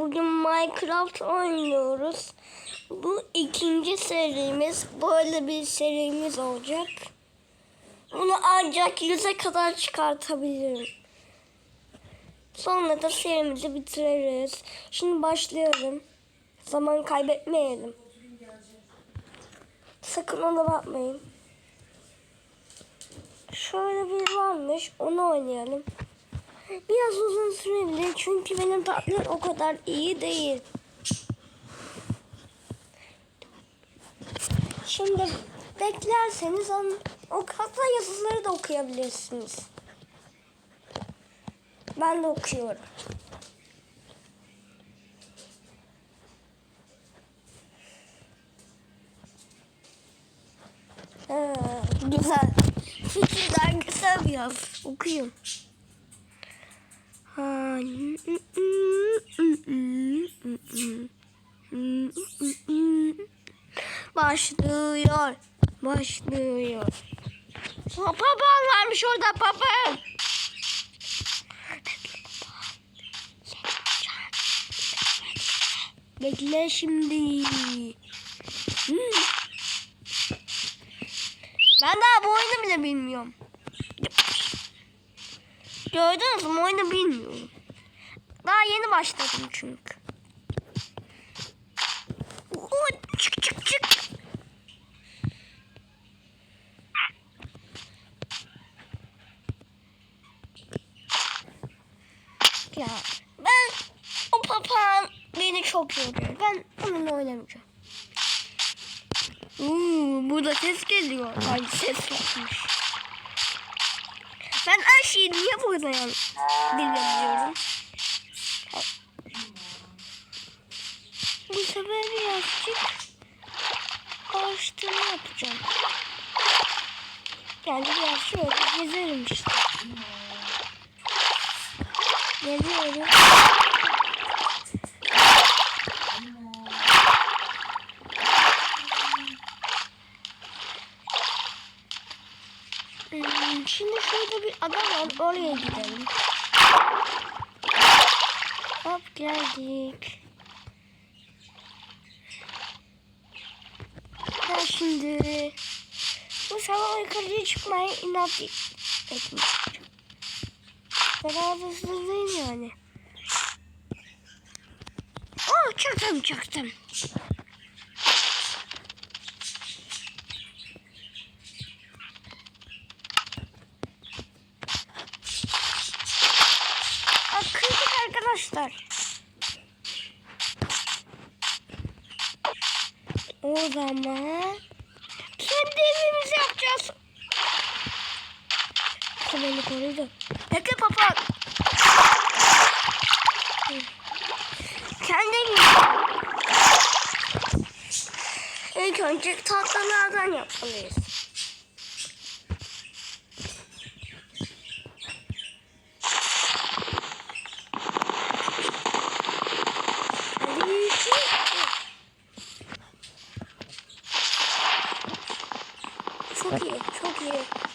Bugün Minecraft oynuyoruz. Bu ikinci serimiz. Böyle bir serimiz olacak. Bunu ancak yüze kadar çıkartabilirim. Sonra da serimizi bitiririz. Şimdi başlayalım. Zaman kaybetmeyelim. Sakın ona bakmayın. Şöyle bir varmış. Onu oynayalım. Biraz uzun sürebilir çünkü benim tablet o kadar iyi değil. Şimdi beklerseniz o kasa yazıları da okuyabilirsiniz. Ben de okuyorum. Ha, güzel. Fikirler güzel biraz. Okuyun. Başlıyor. Başlıyor. Papağan varmış orada papağan. Bekle şimdi. Hmm. Ben daha bu oyunu bile bilmiyorum. Gördünüz mü oyunu bilmiyorum. Daha yeni başladım çünkü. Oo, çık çık çık. Ya ben o papağan beni çok yoruyor. Ben onunla oynamayacağım. Oo, burada ses geliyor. Ay ses yokmuş. Ben her şeyi niye burada yan bilmiyorum. Bu sefer birazcık araştırma yapacağım. Yani biraz şöyle gezerim işte. Geziyorum. Hmm, Şimdi şurada bir adam var. Oraya gidelim. Hop geldik. Ya şimdi bu sabah yukarıya çıkmaya inat etmiş. Kadar da hızlıyım yani. Oh çaktım çaktım. Aa, kırdık arkadaşlar. Zaman kendi evimizi yapacağız. O beni korudu. Peki papa. Kendi evimizi. İlk önce tahtalardan yapmalıyız. Çok iyi, çok iyi.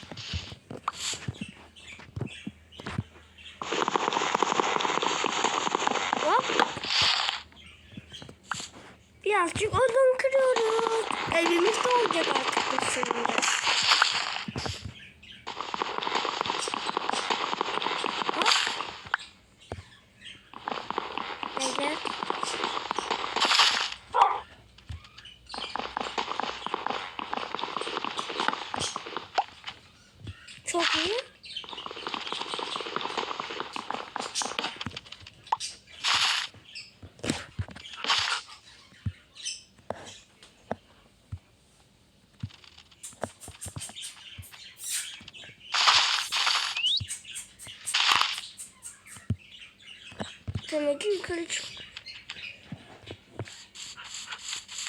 Demek ki yukarı çık.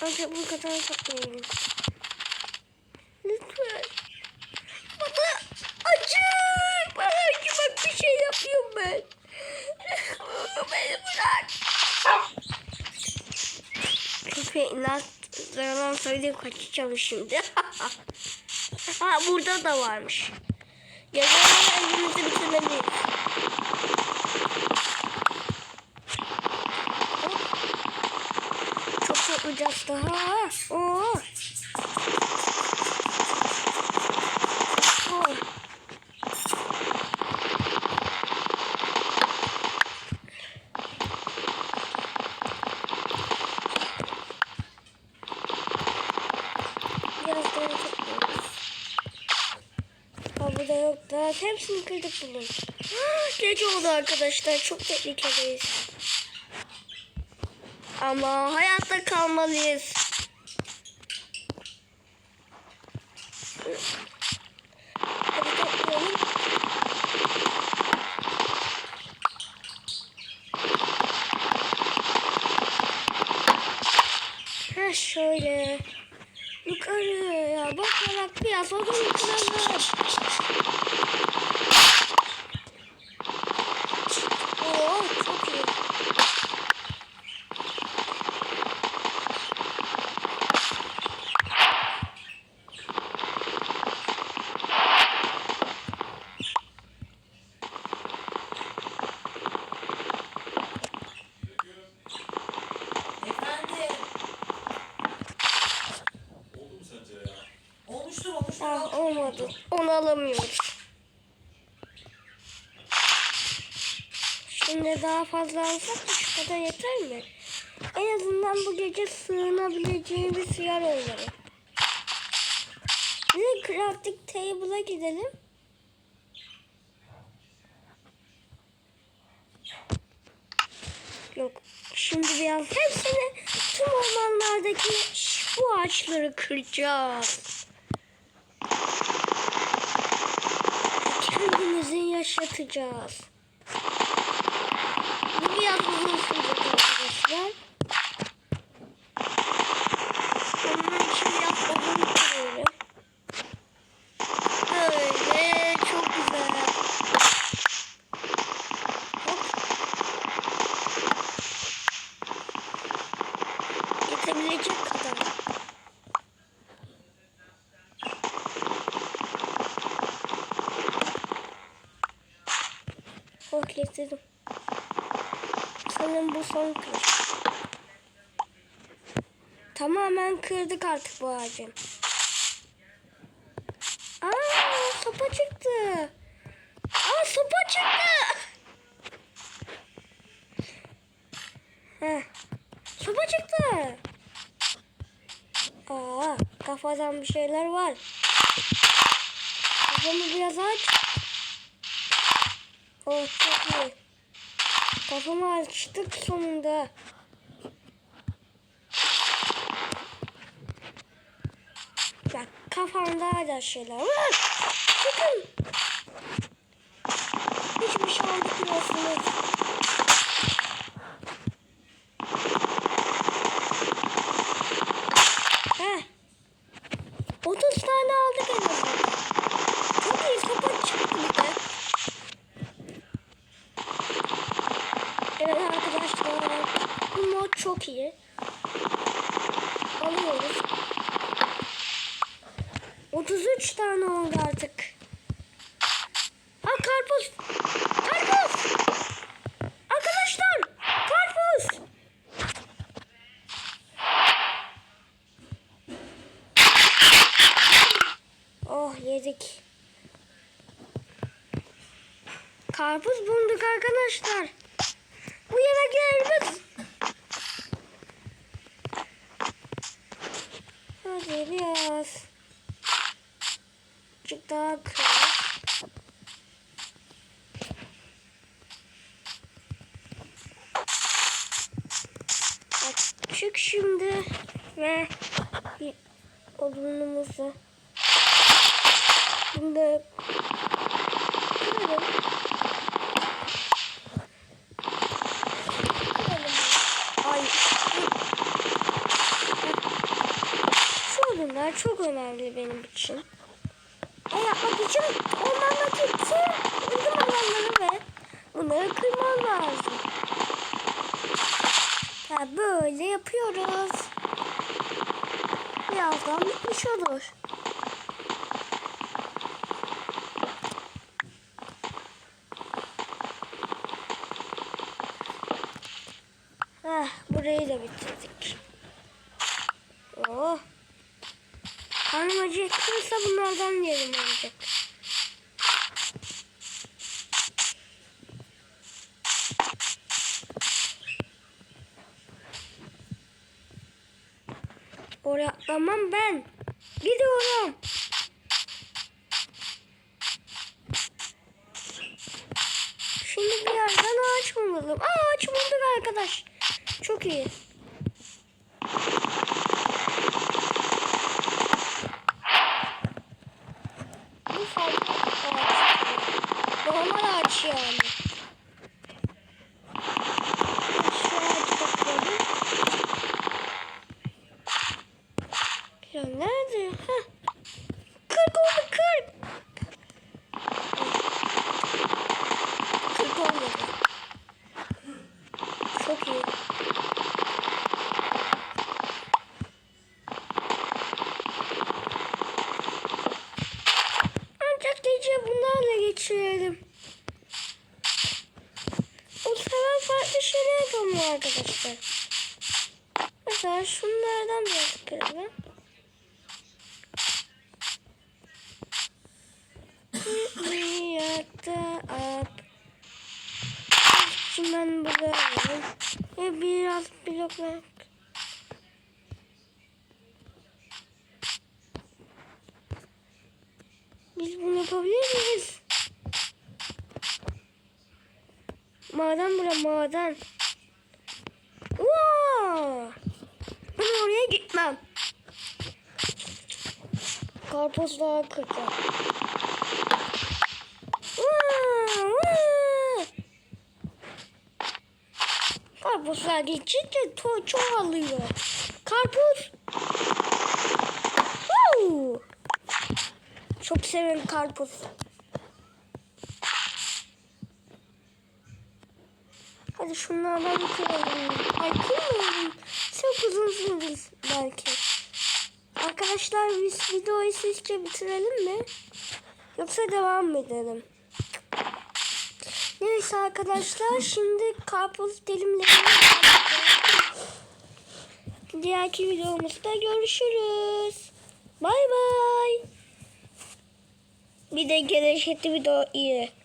Ancak bu kadar toplayalım. Lütfen. Bana acı. Bana acı bak bir şey yapıyorum ben. Beni bırak. Köpeğe inat yalan söyleyeyim kaçacağım şimdi. ha burada da varmış. Yazarlar evimizi bitirmeliyiz. yapacağız daha. Oo. Oo. Biraz daha topluyoruz. Ha burada yok daha. Hepsini kırdık bunun. Gece oldu arkadaşlar. Çok tehlikeliyiz. Ama hayatta kalmalıyız. Ha şöyle. Yukarıya bakarak biraz odun kıralım. Oo çok iyi. Efendim. Oldu mu sence ya? Olmuştur olmuştur. Ah olmadı. Onu alamıyoruz. Şimdi daha fazla alsak şu kadar yeter mi? En azından bu gece sığınabileceğimiz yer olmalı. Bir crafting table'a gidelim. Yok. Şimdi biraz hepsini tüm ormanlardaki bu ağaçları kıracağız. Kendimizi yaşatacağız. Bu biraz uzun sürecek arkadaşlar. Onun için biraz odun kırıyorum. Böyle çok güzel. Hop. Yetebilecek kadar. Getirdim. Sanırım bu son kır. Tamamen kırdık artık bu ağacın. Aa sopa çıktı. Aa sopa çıktı. Heh. Sopa çıktı. Aa kafadan bir şeyler var. Kafamı biraz aç. Oh çok iyi. Kafamı açtık sonunda. Bak kafamda hala şeyler var. Çıkın. Hiçbir şey anlatmıyorsunuz. Heh. 30 tane aldık en azından. Çok iyi sopa çıktı bir de. Evet arkadaşlar. Bu mod çok iyi. Alıyoruz. 33 tane oldu artık. Ha karpuz. Karpuz. Arkadaşlar. Karpuz. Oh yedik. Karpuz bulduk arkadaşlar. Bu yemeklerimiz. Biraz. Azıcık daha kır. Çık şimdi ve odunumuzu şimdi. Kıralım. Ay. Şu odunlar çok önemli benim için. E yapmak için ormandaki tüm uzun alanları ve bunları kırmam lazım. Ha, böyle yapıyoruz. Birazdan bitmiş olur. Heh, burayı da bitirdik. Oh. Karnım acıkırsa bunlardan yerim olacak. Oraya atlamam ben. Gidiyorum. Şimdi bir yerden ağaç bulalım. Ağaç bulduk arkadaş. Çok iyi. Bu fazla ağaç. Normal ağaç yani. Şu ağacı bakalım. Ya nerede? Heh. Kırk oldu kırk. Kırk olmadı. Çok iyi. Ancak gece geçirelim. O sefer farklı şeyler yapalım arkadaşlar. Mesela şunlardan biraz kıralım. Yatta up. Şundan buraya alalım. Ve biraz bloklar. Biz bunu yapabilir miyiz? Maden bura maden. Wow! Ben oraya gitmem. Karpuz daha kötü. Wow, wow. Karpuzlar geçince to çoğalıyor. Karpuz. Wow. Çok severim karpuz. Şunlardan kıralım. Ay kırmayalım. Çok uzun sürdü belki. Arkadaşlar biz videoyu sizce bitirelim mi? Yoksa devam mı edelim? Neyse arkadaşlar şimdi karpuz dilimlerini Diğerki videomuzda görüşürüz. Bay bay. Bir de gelişeti video iyi.